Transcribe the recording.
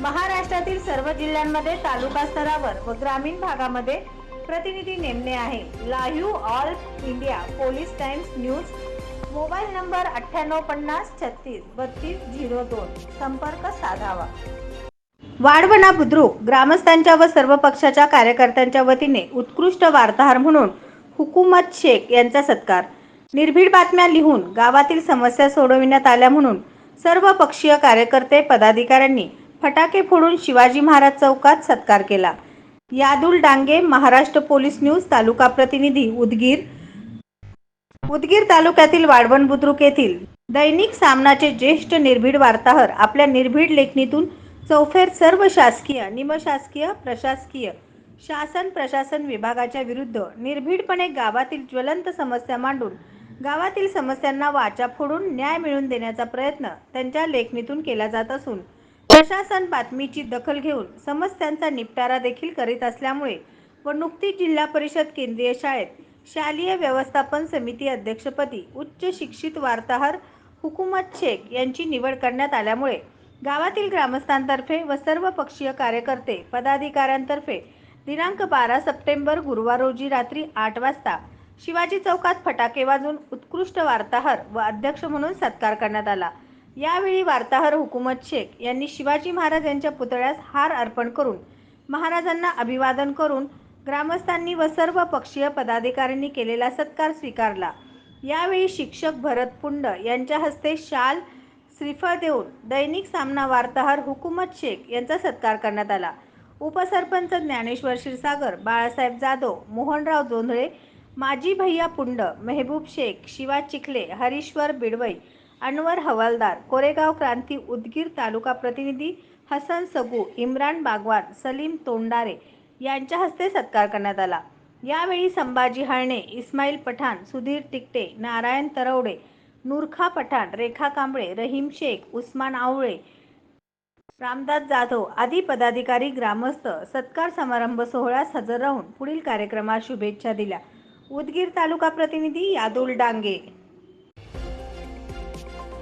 महाराष्ट्रातील सर्व जिल्ह्यांमध्ये तालुका स्तरावर व ग्रामीण भागामध्ये प्रतिनिधी नेमणे आहे. Live all India police times news. Mobile number अठ्ठ्याण्णव पन्नास छत्तीस बत्तीस झिरो दोन. संपर्क साधावा. वाढवणा बुद्रुक ग्रामस्थांच्या व सर्व पक्षाच्या कार्यकर्त्यांच्या वतीने उत्कृष्ट वार्ताहर म्हणून हुकुमत शेख यांचा सत्कार. निर्भीड बातम्या लिहून गावातील समस्या सोडविण्यात आल्या म्हणून सर्व पक्षीय कार्यकर्ते पदाधिकाऱ्यांनी फटाके फोडून शिवाजी महाराज चौकात सत्कार केला. यादुल डांगे महाराष्ट्र पोलीस न्यूज तालुका प्रतिनिधी उदगीर उदगीर तालुक्यातील वाढवण बुद्रुक येथील दैनिक सामनाचे ज्येष्ठ निर्भीड वार्ताहर आपल्या निर्भीड लेखणीतून चौफेर सर्व शासकीय निमशासकीय प्रशासकीय शासन प्रशासन विभागाच्या विरुद्ध निर्भीडपणे गावातील ज्वलंत समस्या मांडून गावातील समस्यांना वाचा फोडून न्याय मिळवून देण्याचा प्रयत्न त्यांच्या लेखणीतून केला जात असून प्रशासन बातमीची दखल घेऊन समस्यांचा निपटारा देखील करीत असल्यामुळे व नुकतीच जिल्हा परिषद केंद्रीय शाळेत शालेय व्यवस्थापन समिती अध्यक्षपदी उच्च शिक्षित वार्ताहर हुकुमत शेख यांची निवड करण्यात आल्यामुळे गावातील ग्रामस्थांतर्फे व सर्व पक्षीय कार्यकर्ते पदाधिकाऱ्यांतर्फे दिनांक बारा सप्टेंबर गुरुवार रोजी रात्री आठ वाजता शिवाजी चौकात फटाके वाजून उत्कृष्ट वार्ताहर व अध्यक्ष म्हणून सत्कार करण्यात आला. यावेळी वार्ताहर हुकुमत शेख यांनी शिवाजी महाराज यांच्या पुतळ्यास हार अर्पण करून महाराजांना अभिवादन करून ग्रामस्थांनी व सर्व पक्षीय पदाधिकाऱ्यांनी केलेला सत्कार स्वीकारला. यावेळी शिक्षक भरत पुंड यांच्या हस्ते शाल श्रीफळ देऊन दैनिक सामना वार्ताहर हुकुमत शेख यांचा सत्कार करण्यात आला. उपसरपंच ज्ञानेश्वर क्षीरसागर बाळासाहेब जाधव मोहनराव जोंधळे माजी भैया पुंड मेहबूब शेख शिवा चिखले हरीश्वर बिडवई अनवर हवालदार कोरेगाव क्रांती उदगीर तालुका प्रतिनिधी हसन सगू इम्रान बागवान सलीम तोंडारे यांच्या हस्ते सत्कार करण्यात आला. यावेळी संभाजी हळणे इस्माईल पठाण सुधीर टिकटे नारायण तरवडे नूरखा पठाण रेखा कांबळे रहीम शेख उस्मान आवळे रामदास जाधव आदी पदाधिकारी ग्रामस्थ सत्कार समारंभ सोहळ्यास हजर राहून पुढील कार्यक्रमास शुभेच्छा दिल्या. उदगीर तालुका प्रतिनिधी यादुल डांगे